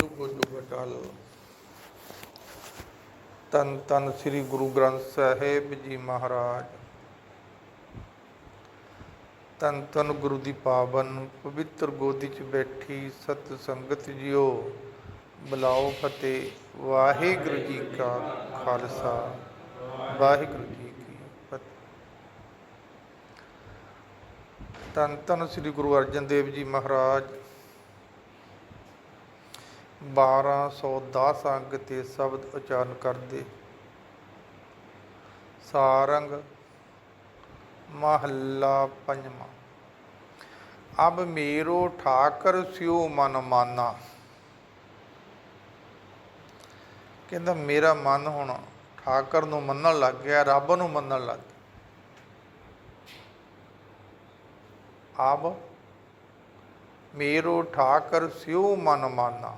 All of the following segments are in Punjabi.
ਜੁਗੋ ਜੁਗ ਟਲ ਤਨ ਤਨ ਸ੍ਰੀ ਗੁਰੂ ਗ੍ਰੰਥ ਸਾਹਿਬ ਜੀ ਮਹਾਰਾਜ। ਤਨ ਤਨ ਗੁਰੂ ਦੀ ਪਾਵਨ ਪਵਿੱਤਰ ਗੋਦੀ 'ਚ ਬੈਠੀ ਸਤ ਸੰਗਤ ਜੀਓ, ਬੁਲਾਓ ਫਤਿਹ। ਵਾਹਿਗੁਰੂ ਜੀ ਕਾ ਖਾਲਸਾ, ਵਾਹਿਗੁਰੂ ਜੀ ਕੀ ਫਤਿਹ। ਤਨ ਤਨ ਸ੍ਰੀ ਗੁਰੂ ਅਰਜਨ ਦੇਵ ਜੀ ਮਹਾਰਾਜ 1210 ਅੰਗ ਤੇ ਸ਼ਬਦ ਉਚਾਰਨ ਕਰਦੇ। ਸਾਰੰਗ, ਮਹੱਲਾ ਪੰਜਵਾਂ। ਅਬ ਮੇਰੋ ਠਾਕਰ ਸਿਉ ਮਨ ਮਾਨਾ। ਕਹਿੰਦਾ, ਮੇਰਾ ਮਨ ਹੁਣ ਠਾਕਰ ਨੂੰ ਮੰਨਣ ਲੱਗ ਗਿਆ, ਰੱਬ ਨੂੰ ਮੰਨਣ ਲੱਗ ਗਿਆ। ਅਬ ਮੇਰੋ ਠਾਕਰ ਸਿਉ ਮਨ ਮਾਨਾ।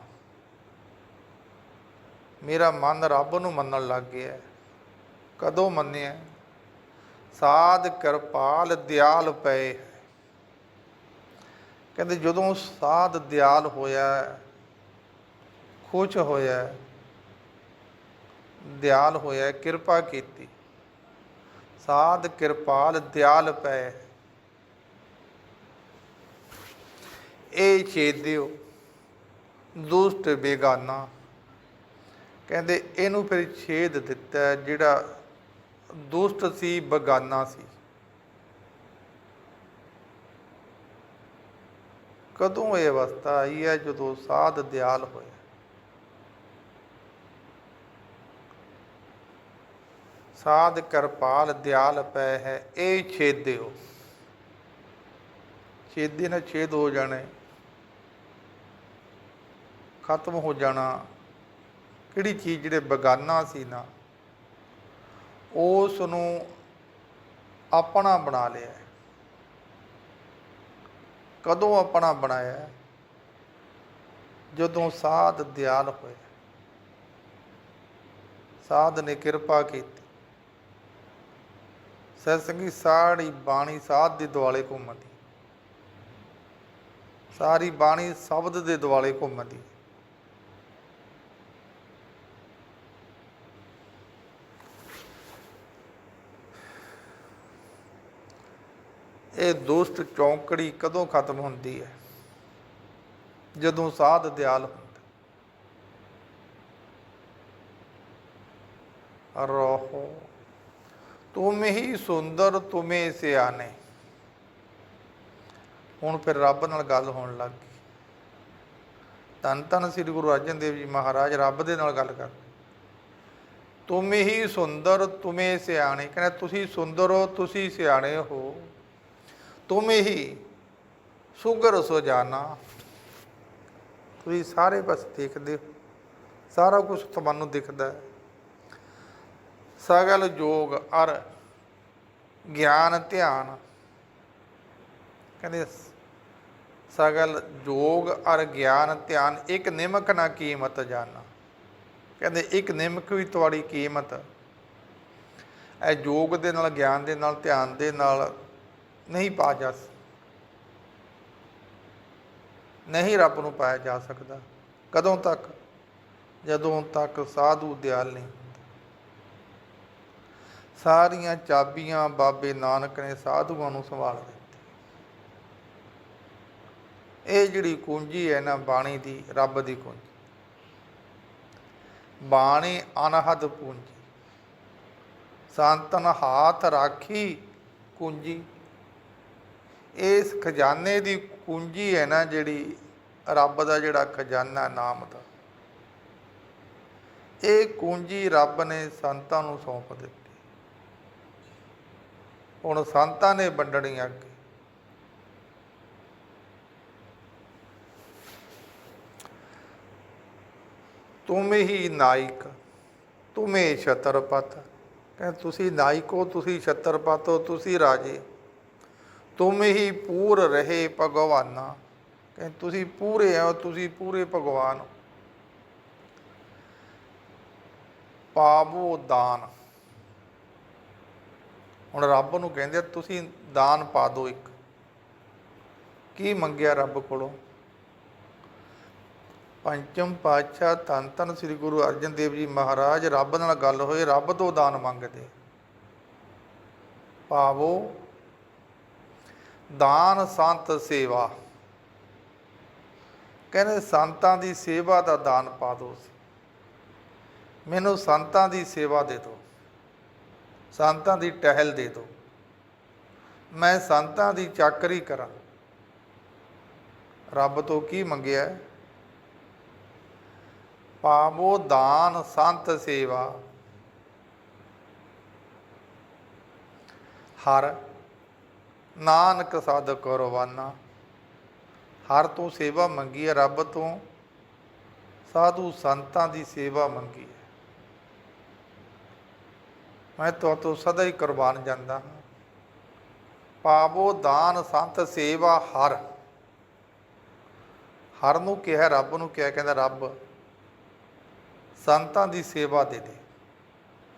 ਮੇਰਾ ਮਨ ਰੱਬ ਨੂੰ ਮੰਨਣ ਲੱਗ ਗਿਆ ਕਦੋਂ ਮੰਨਿਆ? ਸਾਧ ਕਿਰਪਾਲ ਦਿਆਲ ਪਏ ਕਹਿੰਦੇ ਜਦੋਂ ਸਾਧ ਦਿਆਲ ਹੋਇਆ, ਖੁਸ਼ ਹੋਇਆ, ਦਿਆਲ ਹੋਇਆ, ਕਿਰਪਾ ਕੀਤੀ। ਸਾਧ ਕਿਰਪਾਲ ਦਿਆਲ ਪਏ ਇਹ ਛੇਦਿਓ ਦੁਸ਼ਟ ਬੇਗਾਨਾ ਕਹਿੰਦੇ ਇਹਨੂੰ ਫਿਰ ਛੇਦ ਦਿੱਤਾ ਜਿਹੜਾ ਦੁਸ਼ਟ ਸੀ, ਬਗਾਨਾ ਸੀ। ਕਦੋਂ ਇਹ ਅਵਸਥਾ ਆਈ ਹੈ? ਜਦੋਂ ਸਾਧ ਦਿਆਲ ਹੋਇਆ। ਸਾਧ ਕਿਰਪਾਲ ਦਿਆਲ ਪੈ ਹੈ, ਇਹ ਛੇਦਿਓ। ਛੇਦੇ ਨਾਲ ਛੇਦ ਹੋ ਜਾਣੇ। ਖਤਮ ਹੋ ਜਾਣਾ। ਕਿਹੜੀ ਚੀਜ਼ ਜਿਹੜੇ ਬਗਾਨਾ ਸੀ ਨਾ, ਉਸ ਨੂੰ ਆਪਣਾ ਬਣਾ ਲਿਆ ਕਦੋਂ ਆਪਣਾ ਬਣਾਇਆ ਜਦੋਂ ਸਾਧ ਦਿਆਲ ਹੋਇਆ ਸਾਧ ਨੇ ਕਿਰਪਾ ਕੀਤੀ। ਸਤਸੰਗੀ ਸਾੜੀ ਬਾਣੀ ਸਾਧ ਦੇ ਦੁਆਲੇ ਘੁੰਮਦੀ। ਸਾਰੀ ਬਾਣੀ ਸ਼ਬਦ ਦੇ ਦੁਆਲੇ ਘੁੰਮਦੀ। ਇਹ ਦੁਸ਼ਟ ਚੌਂਕੜੀ ਕਦੋਂ ਖਤਮ ਹੁੰਦੀ ਹੈ? ਜਦੋਂ ਸਾਧ ਦਿਆਲ ਹੁੰਦਾ ਰਹੋ। ਤੁਮ ਹੀ ਸੁੰਦਰ, ਤੁਮੇ ਸਿਆਣੇ। ਹੁਣ ਫਿਰ ਰੱਬ ਨਾਲ ਗੱਲ ਹੋਣ ਲੱਗ ਗਈ। ਧੰਨ ਧੰਨ ਸ੍ਰੀ ਗੁਰੂ ਅਰਜਨ ਦੇਵ ਜੀ ਮਹਾਰਾਜ, ਰੱਬ ਦੇ ਨਾਲ ਗੱਲ ਕਰ। ਤੁਮ ਹੀ ਸੁੰਦਰ, ਤੁਮੇ ਸਿਆਣੇ। ਕਹਿੰਦਾ, ਤੁਸੀਂ ਸੁੰਦਰ ਹੋ, ਤੁਸੀਂ ਸਿਆਣੇ ਹੋ। ਤੁਮ ਹੀ ਸੁਗਰ ਸੋ ਜਾਣਾ। ਤੁਸੀਂ ਸਾਰੇ ਬਸ ਦੇਖਦੇ ਹੋ। ਸਾਰਾ ਕੁਝ ਤੁਹਾਨੂੰ ਦਿਖਦਾ ਹੈ। ਸਗਲ ਜੋਗ ਅਰ ਗਿਆਨ ਧਿਆਨ। ਕਹਿੰਦੇ ਸਗਲ ਜੋਗ ਅਰ ਗਿਆਨ ਧਿਆਨ, ਇੱਕ ਨਿਮਕ ਨਾ ਕੀਮਤ ਜਾਣਾ। ਕਹਿੰਦੇ ਇੱਕ ਨਿਮਕ ਵੀ ਤੁਹਾਡੀ ਕੀਮਤ। ਇਹ ਜੋਗ ਦੇ ਨਾਲ, ਗਿਆਨ ਦੇ ਨਾਲ, ਧਿਆਨ ਦੇ ਨਾਲ ਨਹੀਂ ਪਾ ਜਾ ਨਹੀਂ ਰੱਬ ਨੂੰ ਪਾਇਆ ਜਾ ਸਕਦਾ। ਕਦੋਂ ਤੱਕ? ਜਦੋਂ ਤੱਕ ਸਾਧੂ ਦਿਆਲ ਨਹੀਂ ਸਾਰੀਆਂ ਚਾਬੀਆਂ ਬਾਬੇ ਨਾਨਕ ਨੇ ਸਾਧੂਆਂ ਨੂੰ ਸੰਭਾਲ ਦਿੱਤੀ। ਇਹ ਜਿਹੜੀ ਕੁੰਜੀ ਹੈ ਨਾ, ਬਾਣੀ ਦੀ, ਰੱਬ ਦੀ ਕੁੰਜੀ। ਬਾਣੀ ਅਨਹਦ ਪੂੰਜੀ ਸੰਤਨ ਹਾਥ ਰਾਖੀ ਕੁੰਜੀ। ਇਸ ਖਜ਼ਾਨੇ ਦੀ ਕੁੰਜੀ ਹੈ ਨਾ ਜਿਹੜੀ ਰੱਬ ਦਾ ਜਿਹੜਾ ਖਜ਼ਾਨਾ ਨਾਮ ਦਾ। ਇਹ ਕੁੰਜੀ ਰੱਬ ਨੇ ਸੰਤਾਂ ਨੂੰ ਸੌਂਪ ਦਿੱਤੀ। ਹੁਣ ਸੰਤਾਂ ਨੇ ਵੰਡਣੀ ਅੱਗੇ। ਤੁਮ ਹੀ ਨਾਇਕ, ਤੁਮੇ ਛਤਰਪਤ। ਕਹਿੰਦੇ, ਤੁਸੀਂ ਨਾਇਕ ਹੋ, ਤੁਸੀਂ ਛਤਰਪਤ ਹੋ, ਤੁਸੀਂ ਰਾਜੇ ਤੁਮ ਹੀ ਪੂਰ ਰਹੇ ਭਗਵਾਨਾ। ਕਹਿੰਦੇ, ਤੁਸੀਂ ਪੂਰੇ ਹੋ ਤੁਸੀਂ ਪੂਰੇ ਭਗਵਾਨ ਪਾਵੋ ਦਾਨ। ਹੁਣ ਰੱਬ ਨੂੰ ਕਹਿੰਦੇ ਤੁਸੀਂ ਦਾਨ ਪਾ ਦਿਓ ਇੱਕ। ਕੀ ਮੰਗਿਆ ਰੱਬ ਕੋਲੋਂ? ਪੰਚਮ ਪਾਤਸ਼ਾਹ ਧੰਨ ਧੰਨ ਸ੍ਰੀ ਗੁਰੂ ਅਰਜਨ ਦੇਵ ਜੀ ਮਹਾਰਾਜ, ਰੱਬ ਨਾਲ ਗੱਲ ਹੋਏ, ਰੱਬ ਤੋਂ ਦਾਨ ਮੰਗਦੇ। ਪਾਵੋ ਦਾਨ ਸੰਤ ਸੇਵਾ। ਕਹਿੰਦੇ ਸੰਤਾਂ ਦੀ ਸੇਵਾ ਦਾ ਦਾਨ ਪਾ ਦਿਓ ਮੈਨੂੰ ਸੰਤਾਂ ਦੀ ਸੇਵਾ ਦੇ ਦਿਓ। ਸੰਤਾਂ ਦੀ ਟਹਿਲ ਦੇ ਦਿਓ। ਮੈਂ ਸੰਤਾਂ ਦੀ ਚਾਕਰੀ ਕਰਾਂ। ਰੱਬ ਤੋਂ ਕੀ ਮੰਗਿਆ? ਹੈ? ਪਾਵੋ ਦਾਨ ਸੰਤ ਸੇਵਾ। ਹਰ ਨਾਨਕ ਸਾਧ ਕਰਵਾਨਾ ਹਰ ਤੋਂ ਸੇਵਾ ਮੰਗੀ ਹੈ ਰੱਬ ਤੋਂ, ਸਾਧੂ ਸੰਤਾਂ ਦੀ ਸੇਵਾ ਮੰਗੀ ਹੈ। ਮੈਂ ਤੋਂ ਸਦਾ ਹੀ ਕੁਰਬਾਨ ਜਾਂਦਾ ਹਾਂ। ਪਾਵੋ ਦਾਨ ਸੰਤ ਸੇਵਾ ਹਰ। ਹਰ ਨੂੰ ਕਿਹਾ, ਰੱਬ ਨੂੰ ਕਿਹਾ, ਕਹਿੰਦਾ, ਰੱਬ, ਸੰਤਾਂ ਦੀ ਸੇਵਾ ਦੇ ਦੇ।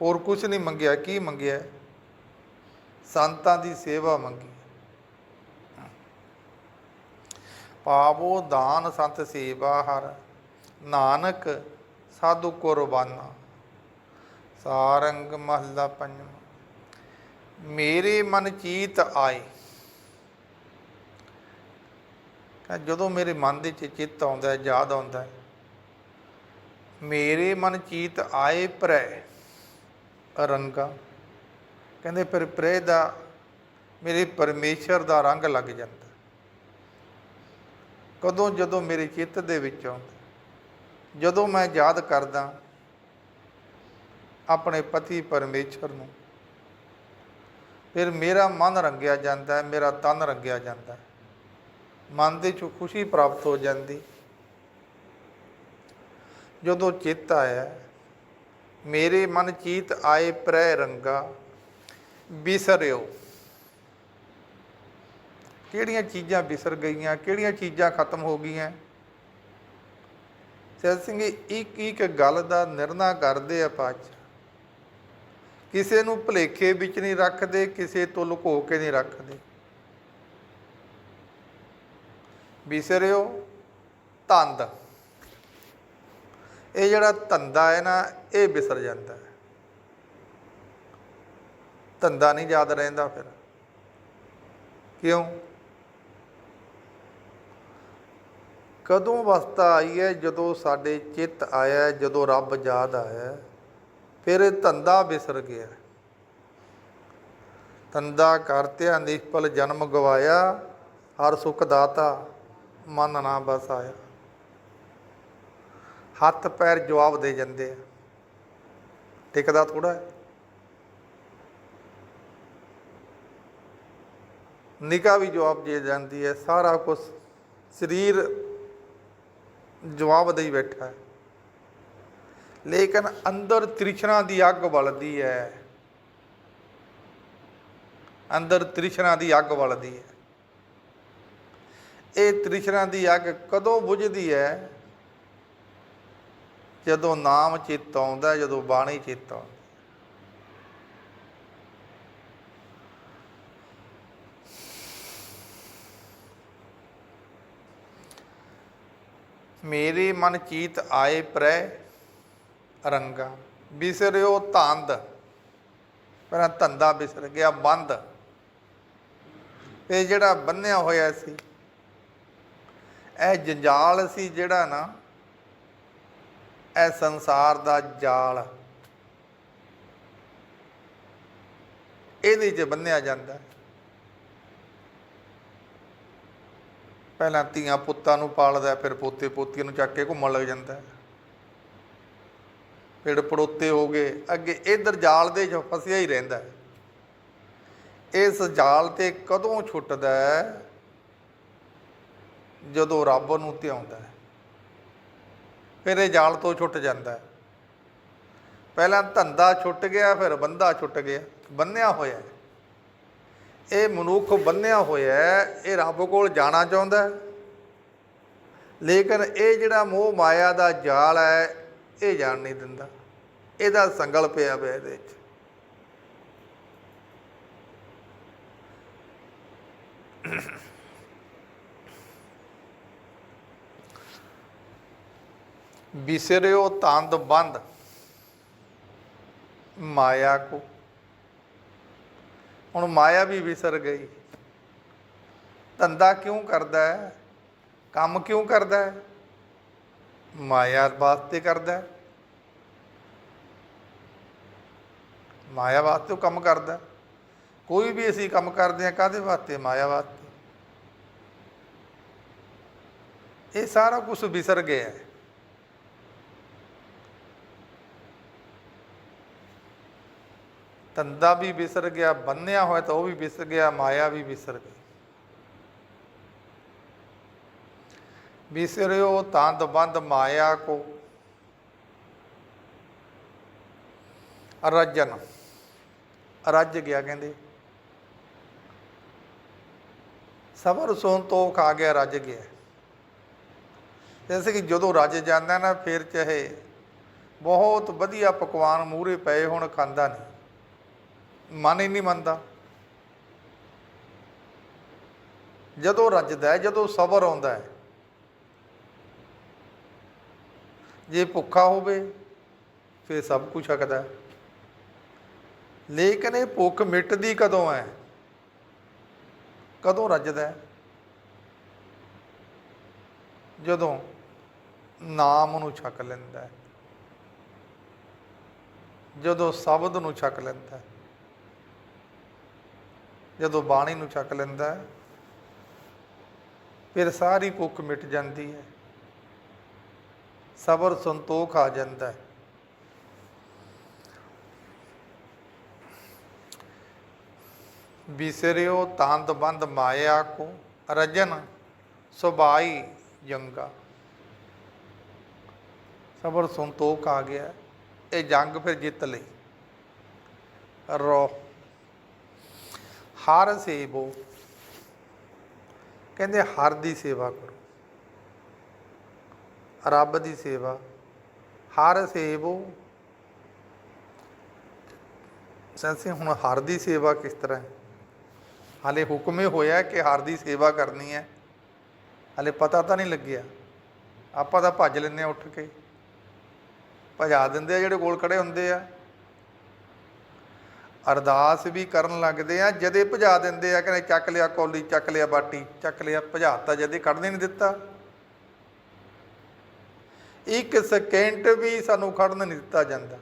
ਹੋਰ ਕੁਝ ਨਹੀਂ ਮੰਗਿਆ, ਕੀ ਮੰਗਿਆ? ਸੰਤਾਂ ਦੀ ਸੇਵਾ ਮੰਗੀ। ਪਾਵੋ ਦਾਨ ਸੰਤ ਸੇਵਾ ਹਰ, ਨਾਨਕ ਸਾਧੂ ਕੁਰਬਾਨਾ ਸਾਰੰਗ ਮਹੱਲਾ ਪੰਜਵਾਂ, ਮੇਰੇ ਮਨ ਚੀਤ ਆਏ। ਜਦੋਂ ਮੇਰੇ ਮਨ ਦੇ ਚ ਚਿੱਤ ਆਉਂਦਾ ਹੈ, ਯਾਦ ਆਉਂਦਾ ਹੈ, ਮੇਰੇ ਮਨ ਚੀਤ ਆਏ ਪ੍ਰੈ ਰੰਗਾ। ਕਹਿੰਦੇ, ਫਿਰ ਪ੍ਰੈ ਦਾ ਮੇਰੇ ਪਰਮੇਸ਼ਰ ਦਾ ਰੰਗ ਲੱਗ ਜਾਂਦਾ। ਕਦੋਂ ਜਦੋਂ ਮੇਰੇ ਚਿੱਤ ਦੇ ਵਿੱਚ ਆਉਂਦਾ ਜਦੋਂ ਮੈਂ ਯਾਦ ਕਰਦਾ ਆਪਣੇ ਪਤੀ ਪਰਮੇਸ਼ਰ ਨੂੰ, ਫਿਰ ਮੇਰਾ ਮਨ ਰੰਗਿਆ ਜਾਂਦਾ ਹੈ ਮੇਰਾ ਤਨ ਰੰਗਿਆ ਜਾਂਦਾ। ਹੈ ਮਨ ਦੇ ਚੋਂ ਖੁਸ਼ੀ ਪ੍ਰਾਪਤ ਹੋ ਜਾਂਦੀ। ਜਦੋਂ ਚਿੱਤ ਆਇਆ, ਮੇਰੇ ਮਨ ਚੀਤ ਆਏ ਪ੍ਰੈ ਰੰਗਾ, ਬਿਸਰਿਓ। ਕਿਹੜੀਆਂ ਚੀਜ਼ਾਂ ਬਿਸਰ ਗਈਆਂ, ਕਿਹੜੀਆਂ ਚੀਜ਼ਾਂ ਖਤਮ ਹੋ ਗਈਆਂ? ਸੈਦ ਸਿੰਘ, ਇੱਕ ਇੱਕ ਗੱਲ ਦਾ ਨਿਰਣਾ ਕਰਦੇ ਆ ਪਾਚ ਕਿਸੇ ਨੂੰ ਭਲੇਖੇ ਵਿੱਚ ਨਹੀਂ ਰੱਖਦੇ, ਕਿਸੇ ਤੋਂ ਲੁਕੋ ਕੇ ਨਹੀਂ ਰੱਖਦੇ। ਬਿਸਰਿਓ ਤੰਦ। ਇਹ ਜਿਹੜਾ ਧੰਦਾ ਹੈ ਨਾ, ਇਹ ਵਿਸਰ ਜਾਂਦਾ ਹੈ। ਧੰਦਾ ਨਹੀਂ ਯਾਦ ਰਹਿੰਦਾ ਫਿਰ। ਕਿਉਂ? ਕਦੋਂ ਅਵਸਥਾ ਆਈ ਹੈ? ਜਦੋਂ ਸਾਡੇ ਚਿੱਤ ਆਇਆ ਜਦੋਂ ਰੱਬ ਯਾਦ ਆਇਆ ਫਿਰ ਇਹ ਧੰਦਾ ਵਿਸਰ ਗਿਆ ਧੰਦਾ ਕਰਤਿਆ ਨਿਸ਼ਫਲ ਜਨਮ ਗਵਾਇਆ, ਹਰ ਸੁਖ ਦਾਤਾ ਮਨ ਨਾ ਬਸ ਆਇਆ। ਹੱਥ ਪੈਰ ਜਵਾਬ ਦੇ ਜਾਂਦੇ ਆ। ਟਿਕਦਾ ਥੋੜਾ ਹੈ। ਨਿਕਾ ਵੀ ਜਵਾਬ ਦੇ ਜਾਂਦੀ ਹੈ। ਸਾਰਾ ਕੁਝ ਸਰੀਰ ਜਵਾਬ ਦੇਈ ਬੈਠਾ ਹੈ। ਲੇਕਿਨ ਅੰਦਰ ਤ੍ਰਿਸ਼ਨਾ ਦੀ ਅੱਗ ਬਲਦੀ ਹੈ। ਅੰਦਰ ਤ੍ਰਿਸ਼ਨਾ ਦੀ ਅੱਗ ਬਲਦੀ ਹੈ। ਇਹ ਤ੍ਰਿਸ਼ਨਾ ਦੀ ਅੱਗ ਕਦੋਂ ਬੁਝਦੀ ਹੈ? ਜਦੋਂ ਨਾਮ ਚਿੱਤ ਆਉਂਦਾ ਜਦੋਂ ਬਾਣੀ ਚਿੱਤ ਆਉਂਦਾ ਮੇਰੇ ਮਨ ਚੀਤ ਆਏ ਪ੍ਰੈ ਰੰਗਾ। ਬਿਸਰਿਓ ਧੰਦ। ਪਰ ਧੰਦਾ ਬਿਸਰ ਗਿਆ, ਬੰਦ। ਇਹ ਜਿਹੜਾ ਬੰਨਿਆ ਹੋਇਆ ਸੀ, ਇਹ ਜੰਜਾਲ ਸੀ ਜਿਹੜਾ ਨਾ, ਇਹ ਸੰਸਾਰ ਦਾ ਜਾਲ। ਇਹਦੇ 'ਚ ਬੰਨਿਆ ਜਾਂਦਾ। ਪਹਿਲਾਂ ਧੀਆਂ ਪੁੱਤਾਂ ਨੂੰ ਪਾਲਦਾ, ਫਿਰ ਪੋਤੇ ਪੋਤੀਆਂ ਨੂੰ ਚੱਕ ਕੇ ਘੁੰਮਣ ਲੱਗ ਜਾਂਦਾ। ਹੈ। ਫਿਰ ਪੜੋਤੇ ਹੋ ਗਏ, ਅੱਗੇ ਇਧਰ ਜਾਲ ਦੇ 'ਚ ਫਸਿਆ ਹੀ ਰਹਿੰਦਾ ਇਸ ਜਾਲ ਤੇ ਕਦੋਂ ਛੁੱਟਦਾ ਜਦੋਂ ਰੱਬ ਨੂੰ ਧਿਆਉਂਦਾ ਫਿਰ ਇਹ ਜਾਲ ਤੋਂ ਛੁੱਟ ਜਾਂਦਾ ਪਹਿਲਾਂ ਧੰਦਾ ਛੁੱਟ ਗਿਆ, ਫਿਰ ਬੰਦਾ ਛੁੱਟ ਗਿਆ, ਬੰਨਿਆ ਹੋਇਆ ਇਹ ਮਨੁੱਖ ਬੰਨਿਆ ਹੋਇਆ ਹੈ, ਇਹ ਰੱਬ ਕੋਲ ਜਾਣਾ ਚਾਹੁੰਦਾ ਹੈ। ਲੇਕਿਨ ਇਹ ਜਿਹੜਾ ਮੋਹ ਮਾਇਆ ਦਾ ਜਾਲ ਹੈ, ਇਹ ਜਾਣ ਨਹੀਂ ਦਿੰਦਾ। ਇਹਦਾ ਸੰਗਲ ਪਿਆ ਪਿਆ ਇਹਦੇ ਵਿੱਚ। ਬਿਸਰਿਓ ਤੰਦ ਬੰਦ। ਮਾਇਆ ਕੋ ਹੁਣ ਮਾਇਆ ਵੀ ਵਿਸਰ ਗਈ। ਧੰਦਾ ਕਿਉਂ ਕਰਦਾ ਹੈ? ਕੰਮ ਕਿਉਂ ਕਰਦਾ ਹੈ? ਮਾਇਆ ਵਾਸਤੇ ਕਰਦਾ ਹੈ। ਮਾਇਆ ਵਾਸਤੇ ਉਹ ਕੰਮ ਕਰਦਾ ਕੋਈ ਵੀ ਅਸੀਂ ਕੰਮ ਕਰਦੇ ਹਾਂ ਕਾਦੇ ਵਾਸਤੇ? ਮਾਇਆ ਵਾਸਤੇ। ਇਹ ਸਾਰਾ ਕੁਝ ਵਿਸਰ ਗਿਆ ਹੈ। ਧੰਦਾ ਵੀ ਵਿਸਰ ਗਿਆ, ਬੰਨਿਆ ਹੋਇਆ ਤਾਂ ਉਹ ਵੀ ਵਿਸਰ ਗਿਆ, ਮਾਇਆ ਵੀ ਵਿਸਰ ਗਈ। ਵਿਸਰਿਓ ਤੰਦ ਬੰਦ ਮਾਇਆ ਕੋ। ਅਰਜਨ ਰੱਜ ਗਿਆ ਕਹਿੰਦੇ। ਸਬਰ ਸੰਤੋਖ ਆ ਗਿਆ, ਰੱਜ ਗਿਆ। ਜੈਸੇ ਕਿ ਜਦੋਂ ਰੱਜ ਜਾਂਦਾ ਨਾ, ਫਿਰ ਚਾਹੇ ਬਹੁਤ ਵਧੀਆ ਪਕਵਾਨ ਮੂਹਰੇ ਪਏ ਹੁਣ, ਖਾਂਦਾ ਨਹੀਂ। ਮਨ ਹੀ ਨਹੀਂ ਮੰਨਦਾ। ਜਦੋਂ ਰੱਜਦਾ ਹੈ, ਜਦੋਂ ਸਬਰ ਆਉਂਦਾ ਹੈ। ਜੇ ਭੁੱਖਾ ਹੋਵੇ, ਫਿਰ ਸਭ ਕੁਝ ਸਕਦਾ ਹੈ। ਲੇਕਿਨ ਇਹ ਭੁੱਖ ਮਿਟਦੀ ਕਦੋਂ ਹੈ? ਕਦੋਂ ਰੱਜਦਾ ਹੈ? ਜਦੋਂ ਨਾਮ ਨੂੰ ਛਕ ਲੈਂਦਾ ਹੈ। ਜਦੋਂ ਸ਼ਬਦ ਨੂੰ ਛਕ ਲੈਂਦਾ ਹੈ। ਜਦੋਂ ਬਾਣੀ ਨੂੰ ਚੱਕ ਲੈਂਦਾ ਹੈ, ਫਿਰ ਸਾਰੀ ਭੁੱਖ ਮਿਟ ਜਾਂਦੀ ਹੈ। ਸਬਰ ਸੰਤੋਖ ਆ ਜਾਂਦਾ ਹੈ। ਬਿਸਰਿਓ ਤੰਦ ਬੰਦ ਮਾਇਆ ਕੋ, ਰਜਨ ਸੁਬਾਈ ਜੰਗਾ। ਸਬਰ ਸੰਤੋਖ ਆ ਗਿਆ, ਇਹ ਜੰਗ ਫਿਰ ਜਿੱਤ ਲਈ। ਰੋ ਹਰ ਸੇਵੋ। ਕਹਿੰਦੇ ਹਰ ਦੀ ਸੇਵਾ ਕਰੋ। ਰੱਬ ਦੀ ਸੇਵਾ। ਹਰ ਸੇਵੋ। ਸੈਂਸੇ ਹੁਣ ਹਰ ਦੀ ਸੇਵਾ ਕਿਸ ਤਰ੍ਹਾਂ ਹੈ? ਹਾਲੇ ਹੁਕਮ ਹੀ ਹੋਇਆ ਕਿ ਹਰ ਦੀ ਸੇਵਾ ਕਰਨੀ ਹੈ। ਹਾਲੇ ਪਤਾ ਤਾਂ ਨਹੀਂ ਲੱਗਿਆ। ਆਪਾਂ ਤਾਂ ਭੱਜ ਲੈਂਦੇ ਆ ਉੱਠ ਕੇ। ਭਜਾ ਦਿੰਦੇ ਆ ਜਿਹੜੇ ਕੋਲ ਖੜੇ ਹੁੰਦੇ ਆ। ਅਰਦਾਸ ਵੀ ਕਰਨ ਲੱਗਦੇ ਆ, ਜਦੇ ਭਜਾ ਦਿੰਦੇ ਆ, ਕਹਿੰਦੇ ਚੱਕ ਲਿਆ ਕੌਲੀ, ਚੱਕ ਲਿਆ ਬਾਟੀ, ਚੱਕ ਲਿਆ ਭਜਾਤਾ, ਜਦੇ ਕੱਢਣੇ ਨਹੀਂ ਦਿੱਤਾ। ਇੱਕ ਸਕਿੰਟ ਵੀ ਸਾਨੂੰ ਖੜਨ ਨਹੀਂ ਦਿੱਤਾ ਜਾਂਦਾ।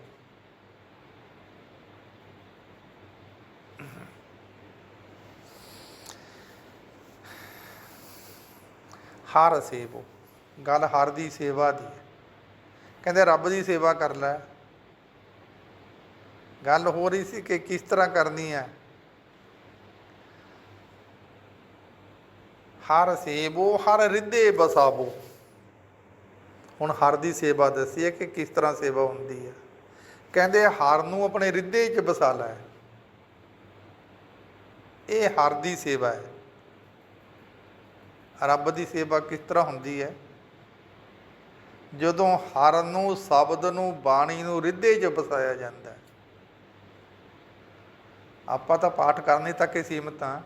ਹਰ ਸੇਵੋ, ਗੱਲ ਹਰ ਦੀ ਸੇਵਾ ਦੀ ਕਹਿੰਦੇ ਰੱਬ ਦੀ ਸੇਵਾ ਕਰ ਲੈ। ਗੱਲ ਹੋ ਰਹੀ ਸੀ ਕਿ ਕਿਸ ਤਰ੍ਹਾਂ ਕਰਨੀ ਹੈ। ਹਰ ਸੇਵੋ, ਹਰ ਰਿੱਧੇ ਬਸਾਵੋ। ਹੁਣ ਹਰ ਦੀ ਸੇਵਾ ਦੱਸੀ ਹੈ ਕਿ ਕਿਸ ਤਰ੍ਹਾਂ ਸੇਵਾ ਹੁੰਦੀ ਹੈ। ਕਹਿੰਦੇ ਹਰ ਨੂੰ ਆਪਣੇ ਰਿੱਧੇ 'ਚ ਬਸਾ ਲੈ। ਇਹ ਹਰ ਦੀ ਸੇਵਾ ਹੈ। ਰੱਬ ਦੀ ਸੇਵਾ ਕਿਸ ਤਰ੍ਹਾਂ ਹੁੰਦੀ ਹੈ? ਜਦੋਂ ਹਰ ਨੂੰ, ਸ਼ਬਦ ਨੂੰ, ਬਾਣੀ ਨੂੰ ਰਿੱਧੇ 'ਚ ਬਸਾਇਆ ਜਾਂਦਾ ਹੈ। ਆਪਾਂ ਤਾਂ ਪਾਠ ਕਰਨੇ ਤੱਕ ਹੀ ਸੀਮਤ ਹਾਂ।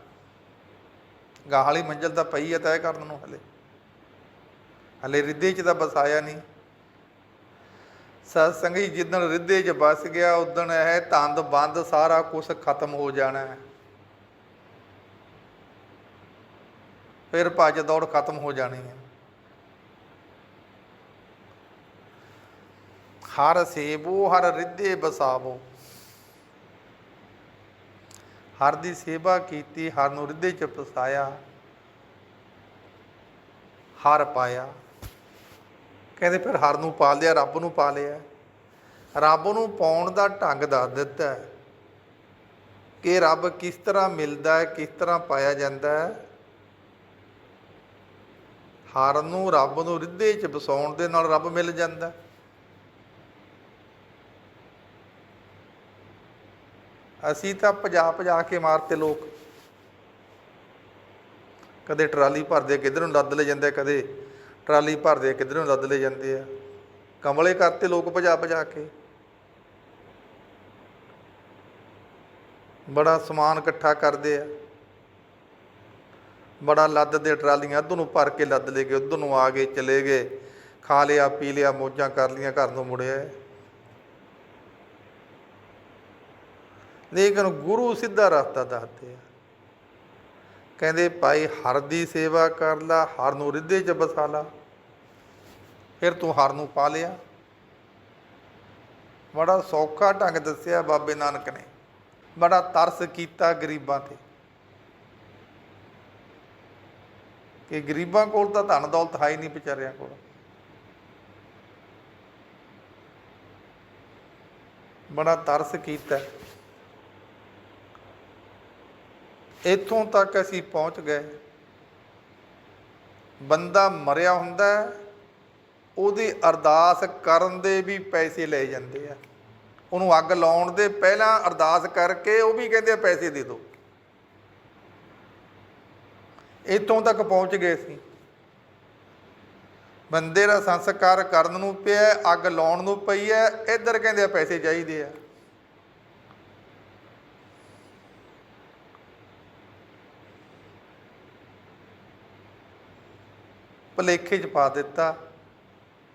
ਗਾਹ ਵਾਲੀ ਮੰਜ਼ਲ ਤਾਂ ਪਈ ਹੈ ਤੈਅ ਕਰਨ ਨੂੰ ਹਲੇ। ਹਲੇ ਰਿੱਧੇ 'ਚ ਤਾਂ ਬਸਾਇਆ ਨਹੀਂ। ਸਤ ਸੰਗੀ ਜਿੱਦਣ ਰਿੱਧੇ 'ਚ ਬਸ ਗਿਆ, ਉਦਣ ਇਹ ਤੰਦ ਬੰਦ ਸਾਰਾ ਕੁਝ ਖਤਮ ਹੋ ਜਾਣਾ ਹੈ। ਫਿਰ ਭੱਜ ਦੌੜ ਖਤਮ ਹੋ ਜਾਣੀ ਹੈ। ਹਰ ਸੇਬੋ ਹਰ ਰਿੱਧੇ ਬਸਾਵੋ। ਹਰ ਦੀ ਸੇਵਾ ਕੀਤੀ, ਹਰ ਨੂੰ ਰਿੱਧੇ ਚ ਫਸਾਇਆ, ਹਰ ਪਾਇਆ। ਕਹਿੰਦੇ ਫਿਰ ਹਰ ਨੂੰ ਪਾ ਲਿਆ, ਰੱਬ ਨੂੰ ਪਾ ਲਿਆ। ਰੱਬ ਨੂੰ ਪਾਉਣ ਦਾ ਢੰਗ ਦੱਸ ਦਿੱਤਾ ਕਿ ਰੱਬ ਕਿਸ ਤਰ੍ਹਾਂ ਮਿਲਦਾ ਹੈ, ਕਿਸ ਤਰ੍ਹਾਂ ਪਾਇਆ ਜਾਂਦਾ ਹੈ। ਹਰ ਨੂੰ ਰੱਬ ਨੂੰ ਰਿੱਧੇ ਚ ਵਸਾਉਣ ਦੇ ਨਾਲ ਰੱਬ ਮਿਲ ਜਾਂਦਾ। ਹੈ ਅਸੀਂ ਤਾਂ ਭਜਾ ਭਜਾ ਕੇ ਮਾਰਤੇ ਲੋਕ। ਕਦੇ ਟਰਾਲੀ ਭਰਦੇ ਕਿੱਧਰ ਨੂੰ ਲੱਦ ਲੈ ਜਾਂਦੇ ਕਦੇ ਟਰਾਲੀ ਭਰਦੇ ਕਿੱਧਰ ਨੂੰ ਲੱਦ ਲੈ ਜਾਂਦੇ ਆ। ਕਮਲੇ ਕਰਤੇ ਲੋਕ ਭਜਾ ਭਜਾ ਕੇ। ਬੜਾ ਸਮਾਨ ਇਕੱਠਾ ਕਰਦੇ ਆ। ਬੜਾ ਲੱਦ ਦੇ ਟਰਾਲੀਆਂ ਉਧਰ ਨੂੰ ਭਰ ਕੇ ਲੱਦ ਲੈ ਗਏ ਉਧਰ ਨੂੰ ਆ ਗਏ, ਚਲੇ ਗਏ। ਖਾ ਲਿਆ, ਪੀ ਲਿਆ, ਮੋਜਾਂ ਕਰ ਲੀਆਂ ਘਰ ਨੂੰ ਮੁੜਿਆ। ਲੇਕਿਨ ਗੁਰੂ ਸਿੱਧਾ ਰਸਤਾ ਦੱਸਦੇ ਆ। ਕਹਿੰਦੇ, ਭਾਈ, ਹਰ ਦੀ ਸੇਵਾ ਕਰ ਲਾ, ਹਰ ਨੂੰ ਰਿੱਧੇ ਚ ਬਸਾ ਲਾ। ਫਿਰ ਤੂੰ ਹਰ ਨੂੰ ਪਾ ਲਿਆ। ਬੜਾ ਸੌਖਾ ਢੰਗ ਦੱਸਿਆ ਬਾਬੇ ਨਾਨਕ ਨੇ। ਬੜਾ ਤਰਸ ਕੀਤਾ ਗਰੀਬਾਂ ਤੇ। ਕਿ ਗਰੀਬਾਂ ਕੋਲ ਤਾਂ ਧਨ ਦੌਲਤ ਹੈ ਹੀ ਨਹੀਂ ਵਿਚਾਰਿਆਂ ਕੋਲ। ਬੜਾ ਤਰਸ ਕੀਤਾ। ਇੱਥੋਂ ਤੱਕ ਅਸੀਂ ਪਹੁੰਚ ਗਏ। ਬੰਦਾ ਮਰਿਆ ਹੁੰਦਾ ਉਹਦੀ ਅਰਦਾਸ ਕਰਨ ਦੇ ਵੀ ਪੈਸੇ ਲਏ ਜਾਂਦੇ ਆ। ਉਹਨੂੰ ਅੱਗ ਲਾਉਣ ਦੇ ਪਹਿਲਾਂ ਅਰਦਾਸ ਕਰਕੇ ਉਹ ਵੀ ਕਹਿੰਦੇ ਆ, ਪੈਸੇ ਦੇ ਦਿਓ। ਇੱਥੋਂ ਤੱਕ ਪਹੁੰਚ ਗਏ ਸੀ। ਬੰਦੇ ਦਾ ਸੰਸਕਾਰ ਕਰਨ ਨੂੰ ਪਿਆ, ਅੱਗ ਲਾਉਣ ਨੂੰ ਪਈ ਹੈ, ਇੱਧਰ ਕਹਿੰਦੇ ਆ, ਪੈਸੇ ਚਾਹੀਦੇ ਆ। ਭਲੇਖੇ 'ਚ ਪਾ ਦਿੱਤਾ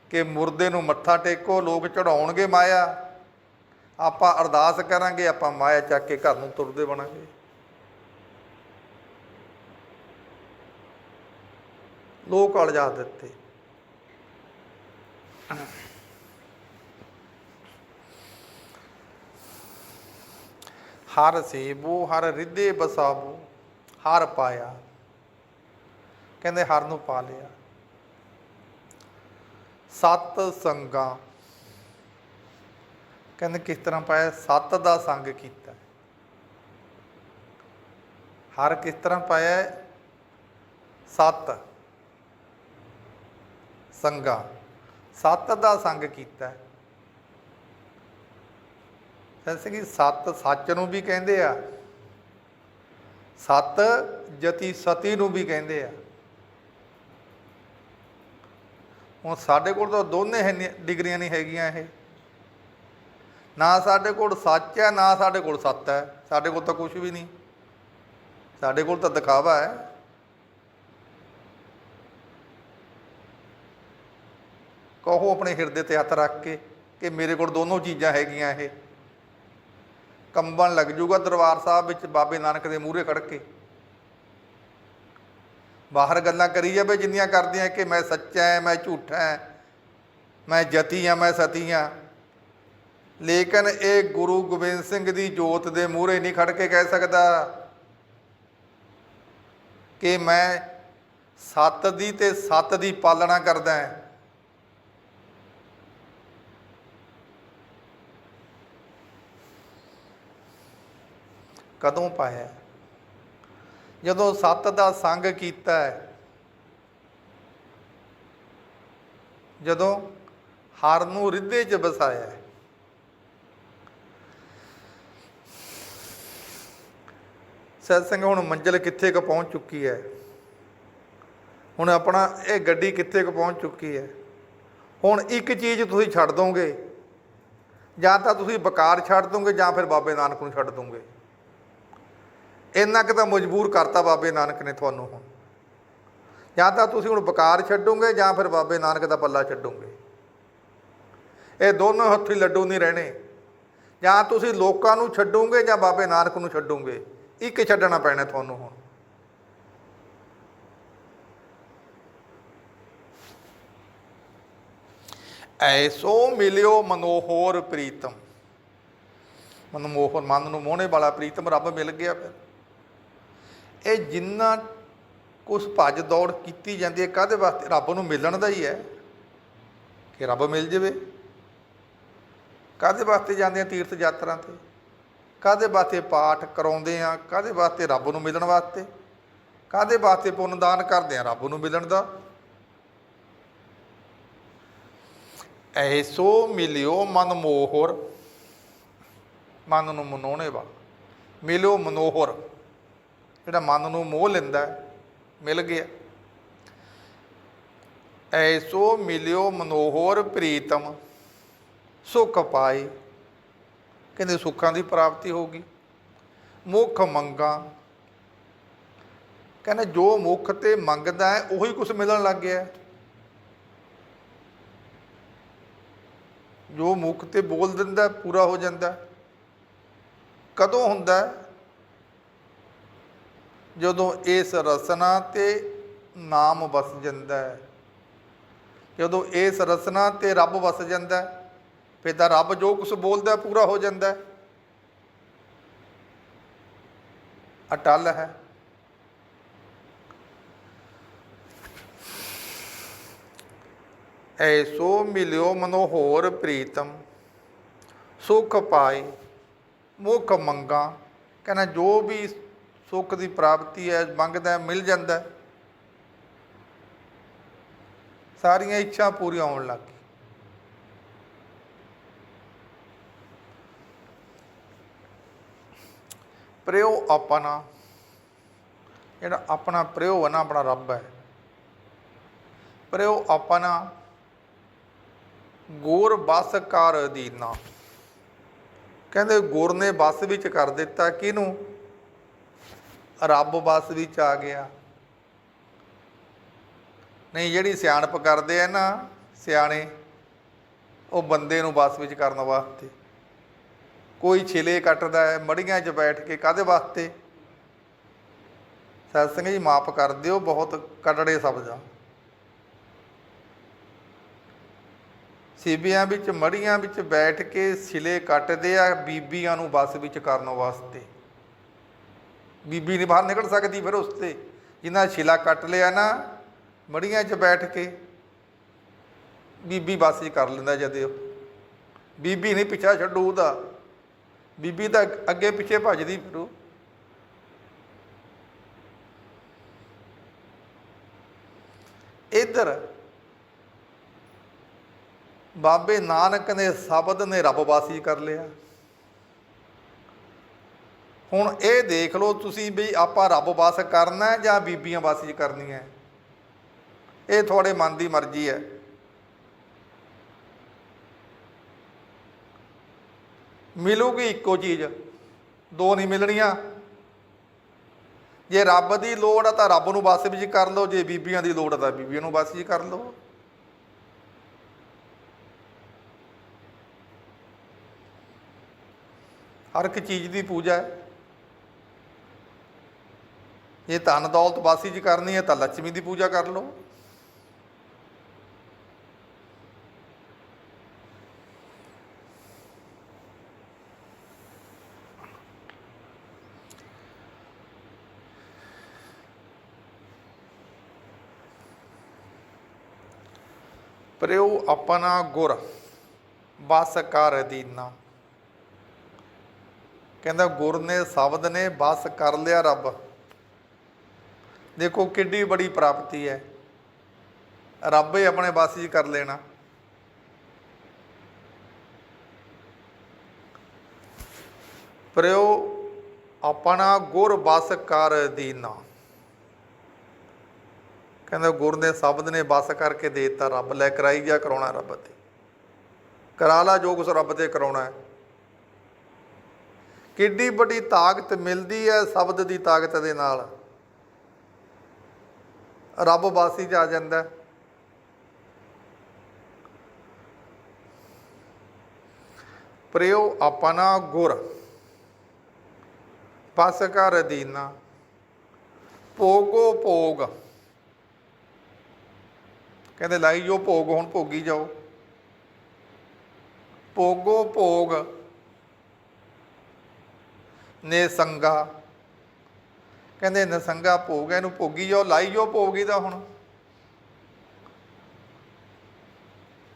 ਕਿ ਮੁਰਦੇ ਨੂੰ ਮੱਥਾ ਟੇਕੋ, ਲੋਕ ਚੜਾਉਣਗੇ ਮਾਇਆ। ਆਪਾਂ ਅਰਦਾਸ ਕਰਾਂਗੇ, ਆਪਾਂ ਮਾਇਆ ਚੱਕ ਕੇ ਘਰ ਨੂੰ ਤੁਰਦੇ ਬਣਾਂਗੇ। ਲੋਕ ਅਲਝਾ ਦਿੱਤੇ। ਹਰ ਸੇਬੋ, ਹਰ ਰਿੱਧੇ ਬਸਾਵੋ ਹਰ ਪਾਇਆ। ਕਹਿੰਦੇ ਹਰ ਨੂੰ ਪਾ ਲਿਆ। ਸਤ ਸੰਗਾ। ਕਹਿੰਦੇ ਕਿਸ ਤਰ੍ਹਾਂ ਪਾਇਆ? ਸਤ ਦਾ ਸੰਗ ਕੀਤਾ। ਹਰ ਕਿਸ ਤਰ੍ਹਾਂ ਪਾਇਆ? ਹੈ? ਸਤ ਸੰਗਾ। ਸਤ ਦਾ ਸੰਗ ਕੀਤਾ। ਜੈਸੇ ਕਿ ਸਤ ਸੱਚ ਨੂੰ ਵੀ ਕਹਿੰਦੇ ਆ। ਸਤ ਜਤੀ ਸਤੀ ਨੂੰ ਵੀ ਕਹਿੰਦੇ ਆ। ਹੁਣ ਸਾਡੇ ਕੋਲ ਤਾਂ ਦੋਨੇ ਹੈ ਡਿਗਰੀਆਂ ਨਹੀਂ ਹੈਗੀਆਂ ਇਹ। ਨਾ ਸਾਡੇ ਕੋਲ ਸੱਚ ਹੈ, ਨਾ ਸਾਡੇ ਕੋਲ ਸੱਤ ਹੈ। ਸਾਡੇ ਕੋਲ ਤਾਂ ਕੁਝ ਵੀ ਨਹੀਂ। ਸਾਡੇ ਕੋਲ ਤਾਂ ਦਿਖਾਵਾ ਹੈ। ਕਹੋ ਆਪਣੇ ਹਿਰਦੇ ਤੇ ਹੱਥ ਰੱਖ ਕੇ ਕਿ ਮੇਰੇ ਕੋਲ ਦੋਨੋਂ ਚੀਜ਼ਾਂ ਹੈਗੀਆਂ ਇਹ। ਕੰਬਣ ਲੱਗ ਜੂਗਾ ਦਰਬਾਰ ਸਾਹਿਬ ਵਿੱਚ ਬਾਬੇ ਨਾਨਕ ਦੇ ਮੂਹਰੇ ਖੜ ਕੇ। ਬਾਹਰ ਗੱਲਾਂ ਕਰੀ ਜਾਵੇ ਜਿੰਨੀਆਂ ਕਰਦੀਆਂ ਕਿ ਮੈਂ ਸੱਚਾ ਹਾਂ ਮੈਂ ਝੂਠਾ ਹਾਂ ਮੈਂ ਜਤੀ ਹਾਂ ਮੈਂ ਸਤੀ ਹਾਂ ਲੇਕਿਨ ਇਹ ਗੁਰੂ ਗੋਬਿੰਦ ਸਿੰਘ ਦੀ ਜੋਤ ਦੇ ਮੂਹਰੇ ਨਹੀਂ ਖੜ ਕੇ ਕਹਿ ਸਕਦਾ ਕਿ ਮੈਂ ਸੱਤ ਦੀ ਤੇ ਸੱਤ ਦੀ ਪਾਲਣਾ ਕਰਦਾ ਹਾਂ ਕਦੋਂ ਪਾਇਆ? ਜਦੋਂ ਸੱਤ ਦਾ ਸੰਗ ਕੀਤਾ ਹੈ, ਜਦੋਂ ਹਰ ਨੂੰ ਰਿੱਧੇ 'ਚ ਵਸਾਇਆ ਹੈ, ਸਤ ਸਿੰਘ ਹੁਣ ਮੰਜ਼ਿਲ ਕਿੱਥੇ ਕੁ ਪਹੁੰਚ ਚੁੱਕੀ ਹੈ? ਹੁਣ ਆਪਣਾ ਇਹ ਗੱਡੀ ਕਿੱਥੇ ਕੁ ਪਹੁੰਚ ਚੁੱਕੀ ਹੈ? ਹੁਣ ਇੱਕ ਚੀਜ਼ ਤੁਸੀਂ ਛੱਡ ਦੋਗੇ, ਜਾਂ ਤਾਂ ਤੁਸੀਂ ਬਕਾਰ ਛੱਡ ਦੋਗੇ, ਜਾਂ ਫਿਰ ਬਾਬੇ ਨਾਨਕ ਨੂੰ ਛੱਡ ਦੋਗੇ। ਇੰਨਾ ਕੁ ਤਾਂ ਮਜਬੂਰ ਕਰਤਾ ਬਾਬੇ ਨਾਨਕ ਨੇ ਤੁਹਾਨੂੰ ਹੁਣ। ਜਾਂ ਤਾਂ ਤੁਸੀਂ ਹੁਣ ਬਕਾਰ ਛੱਡੋਗੇ ਜਾਂ ਫਿਰ ਬਾਬੇ ਨਾਨਕ ਦਾ ਪੱਲਾ ਛੱਡੋਗੇ। ਇਹ ਦੋਨੋਂ ਹੱਥੀ ਲੱਡੂ ਨਹੀਂ ਰਹਿਣੇ। ਜਾਂ ਤੁਸੀਂ ਲੋਕਾਂ ਨੂੰ ਛੱਡੋਗੇ ਜਾਂ ਬਾਬੇ ਨਾਨਕ ਨੂੰ ਛੱਡੋਗੇ। ਇੱਕ ਛੱਡਣਾ ਪੈਣਾ ਤੁਹਾਨੂੰ ਹੁਣ। ਐਸੋ ਮਿਲਿਓ ਮਨੋਹਰ ਪ੍ਰੀਤਮ। ਮਨਮੋਹਰ ਮਨ ਨੂੰ ਮੋਹਣੇ ਵਾਲਾ ਪ੍ਰੀਤਮ, ਰੱਬ ਮਿਲ ਗਿਆ ਫਿਰ। ਇਹ ਜਿੰਨਾ ਕੁਛ ਭੱਜ ਦੌੜ ਕੀਤੀ ਜਾਂਦੀ ਹੈ ਕਾਦੇ ਵਾਸਤੇ? ਰੱਬ ਨੂੰ ਮਿਲਣ ਦਾ ਹੀ ਹੈ ਕਿ ਰੱਬ ਮਿਲ ਜਾਵੇ। ਕਾਦੇ ਵਾਸਤੇ ਜਾਂਦੇ ਆ ਤੀਰਥ ਯਾਤਰਾ ਤੇ? ਕਾਦੇ ਵਾਸਤੇ ਪਾਠ ਕਰਾਉਂਦੇ ਆ? ਕਾਦੇ ਵਾਸਤੇ ਰੱਬ ਨੂੰ ਮਿਲਣ ਵਾਸਤੇ? ਕਾਦੇ ਵਾਸਤੇ ਪੁੰਨ ਦਾਨ ਕਰਦੇ ਆ? ਰੱਬ ਨੂੰ ਮਿਲਣ ਦਾ। ਐਸੋ ਮਿਲਿਓ ਮਨ ਮੋਹਰ, ਮਨ ਨੂੰ ਮਨੋਣੇ ਵਾ। ਮਿਲਿਓ ਮਨੋਹਰ। ਜਿਹੜਾ ਮਨ ਨੂੰ ਮੋਹ ਲੈਂਦਾ ਮਿਲ ਗਿਆ। ਐਸੋ ਮਿਲਿਓ ਮਨੋਹਰ ਪ੍ਰੀਤਮ, ਸੁਖ ਪਾਏ। ਕਹਿੰਦੇ ਸੁੱਖਾਂ ਦੀ ਪ੍ਰਾਪਤੀ ਹੋਗੀ ਮੁੱਖ ਮੰਗਾ। ਕਹਿੰਦੇ ਜੋ ਮੁੱਖ ਤੇ ਮੰਗਦਾ ਹੈ, ਉਹੀ ਕੁਝ ਮਿਲਣ ਲੱਗ ਗਿਆ। ਜੋ ਮੁਖ ਤੇ ਬੋਲ ਦਿੰਦਾ ਪੂਰਾ ਹੋ ਜਾਂਦਾ ਕਦੋਂ ਹੁੰਦਾ ਜਦੋਂ ਇਸ ਰਸਨਾ ਤੇ ਨਾਮ ਵਸ ਜਾਂਦਾ ਹੈ ਜਦੋਂ ਇਸ ਰਸਨਾ ਤੇ ਰੱਬ ਵਸ ਜਾਂਦਾ ਹੈ, ਫਿਰ ਤਾਂ ਰੱਬ ਜੋ ਕੁਝ ਬੋਲਦਾ ਪੂਰਾ ਹੋ ਜਾਂਦਾ ਹੈ। ਅਟਲ ਹੈ ਐਸੋ ਮਿਲਿਓ ਮਨੋ ਹੋਰ ਪ੍ਰੀਤਮ ਸੁਖ ਪਾਏ ਮੁਖ ਮੰਗਾ ਕਹਿੰਦਾ ਜੋ ਵੀ ਸੁੱਖ ਦੀ ਪ੍ਰਾਪਤੀ ਹੈ, ਮੰਗਦਾ ਮਿਲ ਜਾਂਦਾ ਸਾਰੀਆਂ ਇੱਛਾ ਪੂਰੀਆਂ ਹੋਣ ਲੱਗ ਗਈ ਪ੍ਰਯੋ ਆਪਣਾ, ਜਿਹੜਾ ਆਪਣਾ ਪ੍ਰਿਓ ਹੈ ਨਾ, ਆਪਣਾ ਰੱਬ ਹੈ। ਪ੍ਰਯੋ ਆਪਣਾ ਗੋਰ ਬਸ ਕਰ ਦੀਨਾ ਕਹਿੰਦੇ ਗੁਰ ਨੇ ਬਸ ਵਿੱਚ ਕਰ ਦਿੱਤਾ, ਕਿਹਨੂੰ? ਰੱਬ ਬਸ ਵਿੱਚ ਆ ਗਿਆ। ਨਹੀਂ, ਜਿਹੜੀ ਸਿਆਣਪ ਕਰਦੇ ਆ ਨਾ, ਸਿਆਣੇ, ਉਹ ਬੰਦੇ ਨੂੰ ਬਸ ਵਿੱਚ ਕਰਨ ਵਾਸਤੇ। ਕੋਈ ਛਿਲੇ ਕੱਟਦਾ ਹੈ, ਮੜੀਆਂ 'ਚ ਬੈਠ ਕੇ ਕਾਦੇ ਵਾਸਤੇ? ਸਤਸੰਗ ਜੀ, ਮਾਫ ਕਰ ਦਿਓ, ਬਹੁਤ ਕਟੜੇ ਸ਼ਬਦ ਆ। ਸੀਬੀਆਂ ਵਿੱਚ, ਮੜੀਆਂ ਵਿੱਚ ਬੈਠ ਕੇ ਛਿਲੇ ਕੱਟਦੇ ਆ, ਬੀਬੀਆਂ ਨੂੰ ਬਸ ਵਿੱਚ ਕਰਨ ਵਾਸਤੇ। ਬੀਬੀ ਨਹੀਂ ਬਾਹਰ ਨਿਕਲ ਸਕਦੀ ਫਿਰ ਉਸ ਤੇ। ਜਿਨ੍ਹਾਂ ਛਿਲਾ ਕੱਟ ਲਿਆ ਨਾ, ਮੜੀਆਂ 'ਚ ਬੈਠ ਕੇ ਬੀਬੀ ਬਸ ਕਰ ਲੈਂਦਾ ਜਦੇ ਉਹ। ਬੀਬੀ ਨਹੀਂ ਪਿੱਛਾ ਛੱਡੂ ਉਹਦਾ। ਬੀਬੀ ਤਾਂ ਅੱਗੇ ਪਿੱਛੇ ਭੱਜਦੀ ਫਿਰ ਉਹ। ਇਧਰ ਬਾਬੇ ਨਾਨਕ ਨੇ ਸ਼ਬਦ ਨੇ ਰੱਬ ਵਾਸੀ ਕਰ ਲਿਆ। ਹੁਣ ਇਹ ਦੇਖ ਲਓ ਤੁਸੀਂ ਵੀ ਆਪਾਂ ਰੱਬ ਵਾਸ ਕਰਨਾ ਜਾਂ ਬੀਬੀਆਂ ਵਾਸੀ ਕਰਨੀਆਂ ਹੈ। ਇਹ ਤੁਹਾਡੇ ਮਨ ਦੀ ਮਰਜ਼ੀ ਹੈ। ਮਿਲੂਗੀ ਇੱਕੋ ਚੀਜ਼, ਦੋ ਨਹੀਂ ਮਿਲਣੀਆਂ। ਜੇ ਰੱਬ ਦੀ ਲੋੜ ਆ ਤਾਂ ਰੱਬ ਨੂੰ ਵਸ ਵਿੱਚ ਕਰ ਲਓ, ਜੇ ਬੀਬੀਆਂ ਦੀ ਲੋੜ ਆ ਤਾਂ ਬੀਬੀਆਂ ਨੂੰ ਵਸ ਵਿੱਚ ਕਰ ਲਓ। ਹਰ ਇੱਕ ਚੀਜ਼ ਦੀ ਪੂਜਾ ਹੈ। ਜੇ ਧਨ ਦੌਲਤ ਵਾਸੀ ਚ ਕਰਨੀ ਹੈ ਤਾਂ ਲక్ష్ਮੀ ਦੀ ਪੂਜਾ ਕਰ ਲਓ। ਪ੍ਰਯੋ ਆਪਣਾ ਗੁਰ ਬਸ ਕਰ ਦੀਨਾ। ਕਹਿੰਦਾ ਗੁਰ ਨੇ ਸ਼ਬਦ ਨੇ ਬਸ ਕਰ ਲਿਆ ਰੱਬ। ਦੇਖੋ ਕਿੱਡੀ ਬੜੀ ਪ੍ਰਾਪਤੀ ਹੈ। ਰੱਬ ਹੀ ਆਪਣੇ ਬਸ 'ਚ ਕਰ ਲੈਣਾ। ਪ੍ਰਯੋ ਆਪਣਾ ਗੁਰ ਬਸ ਕਰ ਦੀਨਾ। ਕਹਿੰਦਾ ਗੁਰ ਨੇ ਸ਼ਬਦ ਨੇ ਬਸ ਕਰਕੇ ਦੇ ਦਿੱਤਾ, ਰੱਬ ਲੈ ਕਰਾਈ ਜਾ ਕਰਾਉਣਾ ਰੱਬ ਤੇ। ਕਰਾ ਲਾ ਜੋ ਕੁਛ ਰੱਬ ਤੇ ਕਰਾਉਣਾ ਹੈ। ਕਿੱਡੀ ਵੱਡੀ ਤਾਕਤ ਮਿਲਦੀ ਹੈ ਸ਼ਬਦ ਦੀ ਤਾਕਤ ਦੇ ਨਾਲ। ਰੱਬ ਵਾਸੀ ਚ ਆ ਜਾਂਦਾ ਹੈ। ਪ੍ਰਯੋ, ਆਪਣਾ ਗੁਰ। ਪਸ ਕਰ ਦੀਨਾ। ਭੋਗੋ ਭੋਗ। ਕਹਿੰਦੇ, ਲਾਈ ਜੋ ਭੋਗ, ਹੁਣ ਭੋਗੀ ਜਾਓ। ਭੋਗੋ ਭੋਗ। ਨੇ ਸੰਗਾ। ਕਹਿੰਦੇ ਨਸੰਗਾ ਭੋਗ ਹੈ, ਇਹਨੂੰ ਭੋਗੀ ਜਾਓ ਲਾਈ ਜੋ ਭੋਗੀ ਦਾ ਹੁਣ।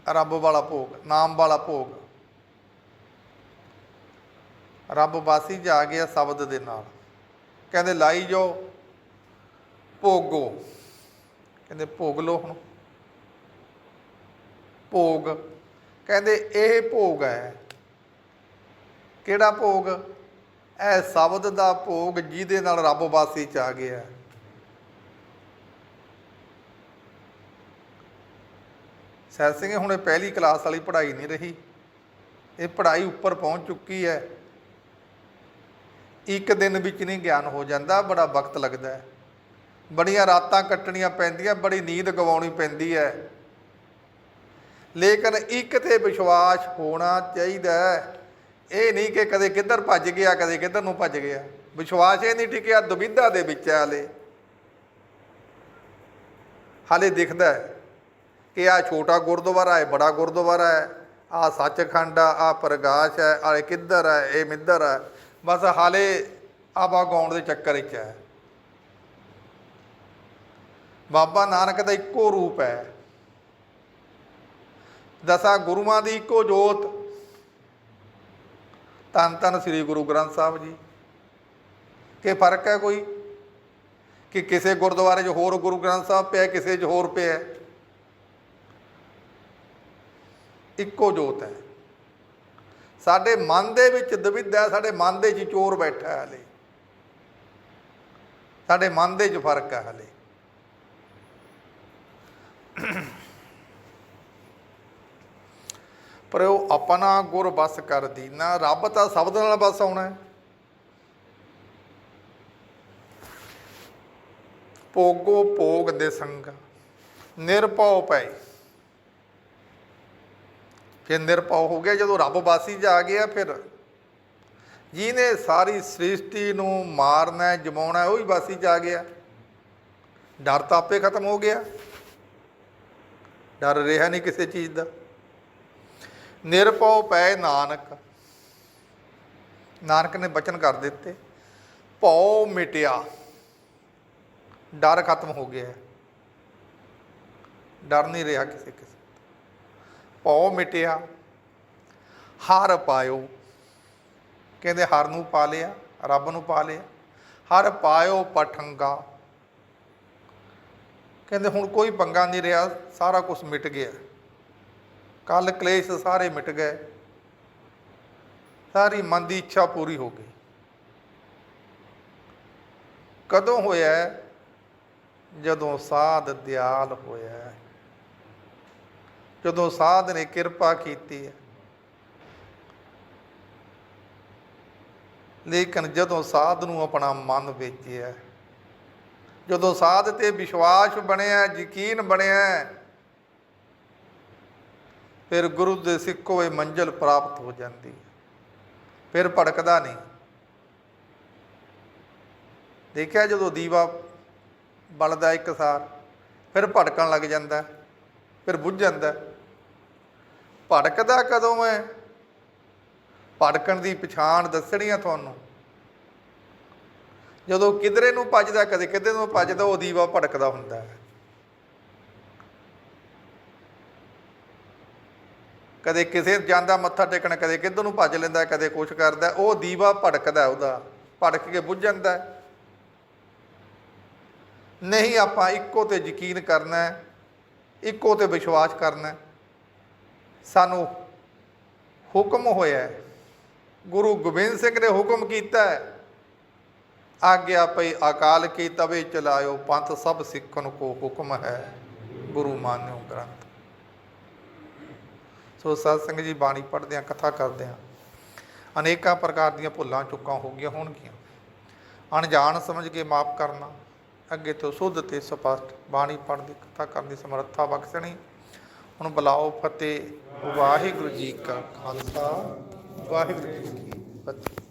ਰੱਬ ਵਾਲਾ ਭੋਗ ਨਾਮ ਵਾਲਾ ਭੋਗ। ਰੱਬ ਵਾਸੀ ਜਾ ਗਿਆ ਸ਼ਬਦ ਦੇ ਨਾਲ। ਕਹਿੰਦੇ ਲਾਈ ਜੋ ਭੋਗੋ। ਕਹਿੰਦੇ ਭੋਗ ਲੋ ਹੁਣ। ਭੋਗ। ਕਹਿੰਦੇ ਇਹ ਭੋਗ ਹੈ। ਕਿਹੜਾ ਭੋਗ? ਇਹ ਸ਼ਬਦ ਦਾ ਭੋਗ ਜਿਹਦੇ ਨਾਲ ਰੱਬ ਵਾਸੀ ਚ ਆ ਗਿਆ। ਸੈਦ ਸਿੰਘ ਹੁਣ ਪਹਿਲੀ ਕਲਾਸ ਵਾਲੀ ਪੜ੍ਹਾਈ ਨਹੀਂ ਰਹੀ। ਇਹ ਪੜ੍ਹਾਈ ਉੱਪਰ ਪਹੁੰਚ ਚੁੱਕੀ ਹੈ। ਇੱਕ ਦਿਨ ਵਿੱਚ ਨਹੀਂ ਗਿਆਨ ਹੋ ਜਾਂਦਾ, ਬੜਾ ਵਕਤ ਲੱਗਦਾ ਹੈ। ਬੜੀਆਂ ਰਾਤਾਂ ਕੱਟਣੀਆਂ ਪੈਂਦੀਆਂ, ਬੜੀ ਨੀਂਦ ਗਵਾਉਣੀ ਪੈਂਦੀ ਹੈ। ਲੇਕਿਨ ਇੱਕ ਤੇ ਵਿਸ਼ਵਾਸ ਹੋਣਾ ਚਾਹੀਦਾ ਹੈ। ਇਹ ਨਹੀਂ ਕਿ ਕਦੇ ਕਿੱਧਰ ਭੱਜ ਗਿਆ, ਕਦੇ ਕਿੱਧਰ ਨੂੰ ਭੱਜ ਗਿਆ। ਵਿਸ਼ਵਾਸ ਇਹ ਨਹੀਂ ਟਿਕਿਆ ਦੁਬਿਧਾ ਦੇ ਵਿੱਚ ਹੈ ਹਾਲੇ। ਹਾਲੇ ਦਿਖਦਾ ਹੈ ਕਿ ਆ ਛੋਟਾ ਗੁਰਦੁਆਰਾ ਹੈ, ਬੜਾ ਗੁਰਦੁਆਰਾ ਹੈ। ਆ ਸੱਚਖੰਡ ਆ ਆ ਪ੍ਰਗਾਸ਼ ਹੈ ਆ ਕਿੱਧਰ ਹੈ, ਇਹ ਮਿੱਧਰ ਹੈ। ਬਸ ਹਾਲੇ ਆਵਾ ਗਾਉਣ ਦੇ ਚੱਕਰ ਵਿੱਚ ਹੈ। ਬਾਬਾ ਨਾਨਕ ਦਾ ਇੱਕੋ ਰੂਪ ਹੈ। ਦਸਾਂ ਗੁਰੂਆਂ ਦੀ ਇੱਕੋ ਜੋਤ ਧੰਨ ਧੰਨ ਸ੍ਰੀ ਗੁਰੂ ਗ੍ਰੰਥ ਸਾਹਿਬ ਜੀ। ਕੀ ਫ਼ਰਕ ਹੈ ਕੋਈ? ਕਿ ਕਿਸੇ ਗੁਰਦੁਆਰੇ 'ਚ ਹੋਰ ਗੁਰੂ ਗ੍ਰੰਥ ਸਾਹਿਬ ਪਿਆ, ਕਿਸੇ 'ਚ ਹੋਰ ਪਿਆ ਇੱਕੋ ਜੋਤ ਹੈ। ਸਾਡੇ ਮਨ ਦੇ ਵਿੱਚ ਦਵਿਧਾ ਹੈ, ਸਾਡੇ ਮਨ ਦੇ 'ਚ ਚੋਰ ਬੈਠਾ ਹੈ ਹਲੇ। ਸਾਡੇ ਮਨ ਦੇ 'ਚ ਫ਼ਰਕ ਹੈ ਹਲੇ। ਪਰ ਉਹ ਆਪਣਾ ਗੁਰ ਬਸ ਕਰ ਦੀਨਾ ਰੱਬ ਤਾਂ ਸਭ ਦੇ ਨਾਲ ਬਸ ਆਉਣਾ ਭੋਗੋ ਭੋਗ ਦੇ ਸੰਗ, ਨਿਰਭਉ ਪੈ ਫਿਰ ਨਿਰਭਉ ਹੋ ਗਿਆ, ਜਦੋਂ ਰੱਬ ਬਾਸੀ ਜਾ ਗਿਆ ਫਿਰ ਜਿਹਨੇ ਸਾਰੀ ਸ੍ਰਿਸ਼ਟੀ ਨੂੰ ਮਾਰਨਾ ਜਮਾਉਣਾ ਉਹ ਹੀ ਬਾਸੀ ਜਾ ਗਿਆ। ਡਰ ਤਾਂ ਆਪੇ ਖਤਮ ਹੋ ਗਿਆ। ਡਰ ਰਿਹਾ ਨਹੀਂ ਕਿਸੇ ਚੀਜ਼ ਦਾ। ਨਿਰਭਉ ਪੈ ਨਾਨਕ। ਨਾਨਕ ਨੇ ਬਚਨ ਕਰ ਦਿੱਤੇ। ਭਉ ਮਿਟਿਆ। ਡਰ ਖਤਮ ਹੋ ਗਿਆ ਡਰ ਨਹੀਂ ਰਿਹਾ ਕਿਸੇ ਕਿਸੇ ਭਉ ਮਿਟਿਆ। ਹਰ ਪਾਇਓ। ਕਹਿੰਦੇ ਹਰ ਨੂੰ ਪਾ ਲਿਆ, ਰੱਬ ਨੂੰ ਪਾ ਲਿਆ। ਹਰ ਪਾਇਓ ਪਠੰਗਾ। ਕਹਿੰਦੇ ਹੁਣ ਕੋਈ ਪੰਗਾ ਨਹੀਂ ਰਿਹਾ, ਸਾਰਾ ਕੁਝ ਮਿਟ ਗਿਆ। ਕੱਲ ਕਲੇਸ਼ ਸਾਰੇ ਮਿਟ ਗਏ। ਸਾਰੀ ਮਨ ਦੀ ਇੱਛਾ ਪੂਰੀ ਹੋ ਗਈ। ਕਦੋਂ ਹੋਇਆ ਜਦੋਂ ਸਾਧ ਦਿਆਲ ਹੋਇਆ ਜਦੋਂ ਸਾਧ ਨੇ ਕਿਰਪਾ ਕੀਤੀ ਹੈ। ਲੇਕਿਨ ਜਦੋਂ ਸਾਧ ਨੂੰ ਆਪਣਾ ਮਨ ਵੇਚਿਆ ਜਦੋਂ ਸਾਧ ਤੇ ਵਿਸ਼ਵਾਸ ਬਣਿਆ ਯਕੀਨ ਬਣਿਆ ਫਿਰ ਗੁਰੂ ਦੇ ਸਿੱਖੋ ਇਹ ਮੰਜ਼ਲ ਪ੍ਰਾਪਤ ਹੋ ਜਾਂਦੀ ਹੈ। ਫਿਰ ਭੜਕਦਾ ਨਹੀਂ। ਦੇਖਿਆ ਜਦੋਂ ਦੀਵਾ ਬਲਦਾ ਇੱਕ ਸਾਰ, ਫਿਰ ਭੜਕਣ ਲੱਗ ਜਾਂਦਾ, ਫਿਰ ਬੁੱਝ ਜਾਂਦਾ। ਭੜਕਦਾ ਕਦੋਂ ਹੈ ਭੜਕਣ ਦੀ ਪਛਾਣ ਦੱਸਣੀ ਆ ਤੁਹਾਨੂੰ। ਜਦੋਂ ਕਿਧਰੇ ਨੂੰ ਭੱਜਦਾ, ਕਦੇ ਕਿਧਰੇ ਨੂੰ ਭੱਜਦਾ, ਉਹ ਦੀਵਾ ਭੜਕਦਾ ਹੁੰਦਾ ਹੈ। ਕਦੇ ਕਿਸੇ ਜਾਂਦਾ ਮੱਥਾ ਟੇਕਣ, ਕਦੇ ਕਿੱਧਰ ਨੂੰ ਭੱਜ ਲੈਂਦਾ, ਕਦੇ ਕੁਛ ਕਰਦਾ, ਉਹ ਦੀਵਾ ਭੜਕਦਾ ਉਹਦਾ, ਭੜਕ ਕੇ ਬੁੱਝ ਜਾਂਦਾ। ਨਹੀਂ ਆਪਾਂ ਇੱਕੋ ਤੇ ਯਕੀਨ ਕਰਨਾ ਹੈ, ਇੱਕੋ ਤੇ ਵਿਸ਼ਵਾਸ ਕਰਨਾ ਹੈ। ਸਾਨੂੰ ਹੁਕਮ ਹੋਇਆ ਹੈ। ਗੁਰੂ ਗੋਬਿੰਦ ਸਿੰਘ ਨੇ ਹੁਕਮ ਕੀਤਾ ਹੈ। ਆਗਿਆ ਪਈ ਅਕਾਲ ਕੀ ਤਵੇ ਚਲਾਇਓ, ਪੰਥ ਸਭ ਸਿੱਖਣ ਕੋ ਹੁਕਮ ਹੈ। ਗੁਰੂ ਮਾਨਿਓ ਗ੍ਰੰਥ। ਸੋ ਸਤ ਸਤਸੰਗ ਜੀ ਬਾਣੀ ਪੜ੍ਹਦੇ ਆ ਕਥਾ ਕਰਦੇ ਆ ਅਨੇਕਾਂ ਪ੍ਰਕਾਰ ਦੀਆਂ ਭੁੱਲਾਂ ਚੁੱਕਾਂ ਹੋ ਗਈਆਂ ਹੋਣਗੀਆਂ। ਅਣਜਾਣ ਸਮਝ ਕੇ ਮਾਫ ਕਰਨਾ, ਅੱਗੇ ਤੋਂ ਸੁੱਧ ਤੇ ਸਪਸ਼ਟ ਬਾਣੀ ਪੜ੍ਹਦੀ, ਕਥਾ ਕਰਨ ਦੀ ਸਮਰੱਥਾ ਬਖਸ਼ਣੀ। ਹੁਣ ਬੁਲਾਓ ਫਤਿਹ, ਵਾਹਿਗੁਰੂ ਜੀ ਕਾ ਖਾਲਸਾ, ਵਾਹਿਗੁਰੂ ਜੀ ਕੀ ਫਤਿਹ।